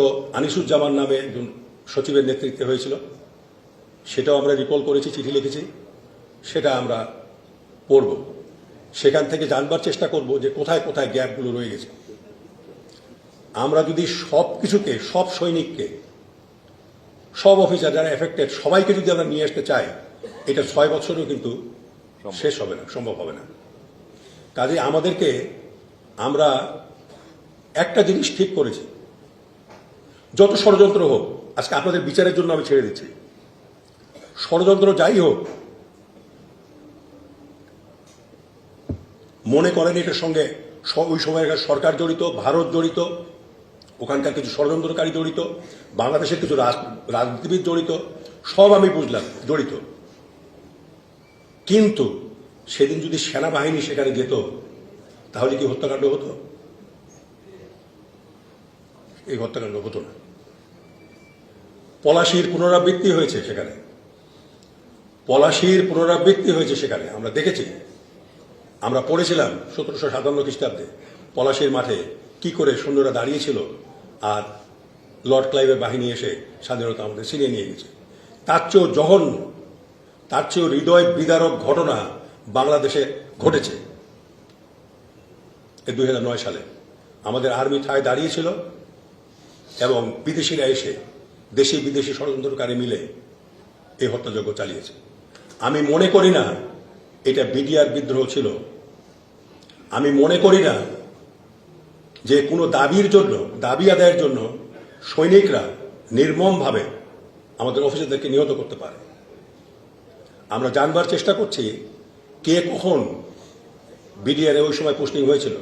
তো আনিসুজ্জামান নামে একজন সচিবের নেতৃত্বে হয়েছিল। সেটাও আমরা রিকল করেছি চিঠি লিখেছি। সেটা আমরা পড়ব। সেখান থেকে জানবার চেষ্টা করব যে কোথায় কোথায় গ্যাপগুলো রয়ে গেছে। আমরা যদি সব কিছুকে সব সৈনিককে সব অফিসার যারা এফেক্টেড সবাইকে যদি আমরা নিয়ে আসতে চাই এটা ছয় বছরেও কিন্তু শেষ হবে না সম্ভব হবে না। কাজে আমাদেরকে আমরা একটা জিনিস ঠিক করেছি। যত ষড়যন্ত্র হোক, আজকে আপনাদের বিচারের জন্য আমি ছেড়ে দিচ্ছি। ষড়যন্ত্র যাই হোক, মনে করেন এটার সঙ্গে ওই সময়কার সরকার জড়িত, ভারত জড়িত, ওখানকার কিছু ষড়যন্ত্রকারী জড়িত, বাংলাদেশের কিছু রাজনীতিবিদ জড়িত, সব আমি বুঝলাম, জড়িত। কিন্তু সেদিন যদি সেনাবাহিনী সেখানে যেত, তাহলে কি হত্যাকাণ্ড হতো? এই হত্যাকাণ্ড হতো না পলাশির পুনরাবৃত্তি হয়েছে সেখানে। পলাশির পুনরাবৃত্তি হয়েছে সেখানে। আমরা দেখেছি। আমরা পড়েছিলাম সতেরোশো সাতান্ন খ্রিস্টাব্দে পলাশির মাঠে কি করে সৈন্যরা দাঁড়িয়েছিল আর লর্ড ক্লাইভের বাহিনী এসে স্বাধীনতা আমাদের ছিনিয়ে নিয়ে গেছে। তার চেয়েও জঘন্য তার চেয়েও হৃদয় বিদারক ঘটনা বাংলাদেশে ঘটেছে। এই দুই সালে আমাদের আর্মি ঠায় দাঁড়িয়েছিল। এবং বিদেশিরা এসে দেশি বিদেশি ষড়যন্ত্রকারী মিলে এই হত্যাযজ্ঞ চালিয়েছে। আমি মনে করি না এটা বিডিআর বিদ্রোহ ছিল। আমি মনে করি না যে কোনো দাবির জন্য, দাবি আদায়ের জন্য সৈনিকরা নির্মমভাবে আমাদের অফিসারদেরকে নিহত করতে পারে। আমরা জানবার চেষ্টা করছি কে কখন বিডিআর ওই সময় পোস্টিং হয়েছিল।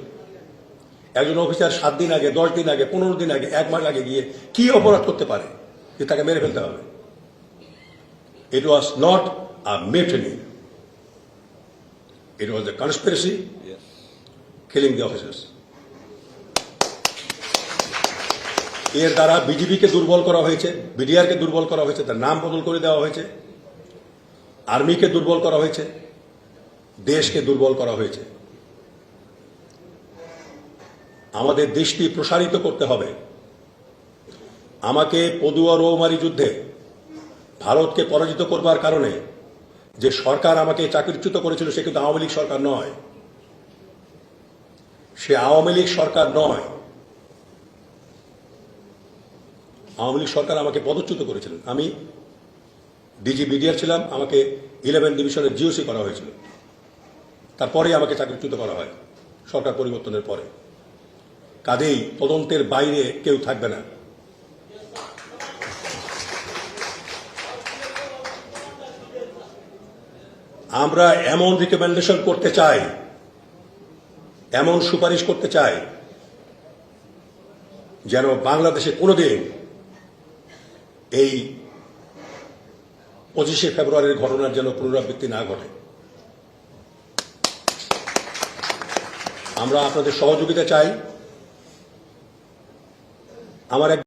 একজন অফিসার সাত দিন আগে, দশ দিন আগে, পনেরো দিন আগে, এক মাস আগে গিয়ে কি অপরাধ করতে পারে যে তাকে মেরে ফেলতে হবে? It was not a mutiny it was a conspiracy killing the officers এর দ্বারা বিজিবিকে দুর্বল করা হয়েছে বিডিআরকে দুর্বল করা হয়েছে, তার নাম বদল করে দেওয়া হয়েছে আর্মিকে দুর্বল করা হয়েছে, দেশকে দুর্বল করা হয়েছে। আমাদের দৃষ্টি প্রসারিত করতে হবে। আমাকে পদুয়া রৌমারি যুদ্ধে ভারতকে পরাজিত করবার কারণে যে সরকার আমাকে চাকরিচ্যুত করেছিল সে কিন্তু আওয়ামী লীগ সরকার নয়। সে আওয়ামী লীগ সরকার নয়। আওয়ামী লীগ সরকার আমাকে পদচ্যুত করেছিলেন। আমি ডিজি বিডিআর ছিলাম, আমাকে ইলেভেন ডিভিশনের জিওসি করা হয়েছিল। তারপরে আমাকে চাকরিচ্যুত করা হয় সরকার পরিবর্তনের পরে। কাজেই তদন্তের বাইরে কেউ থাকবে না। আমরা এমন রিকমেন্ডেশন করতে চাই, এমন সুপারিশ করতে চাই, যেন বাংলাদেশে কোনোদিন এই পঁচিশে ফেব্রুয়ারির ঘটনার যেন পুনরাবৃত্তি না ঘটে। আমরা আপনাদের সহযোগিতা চাই আমার এক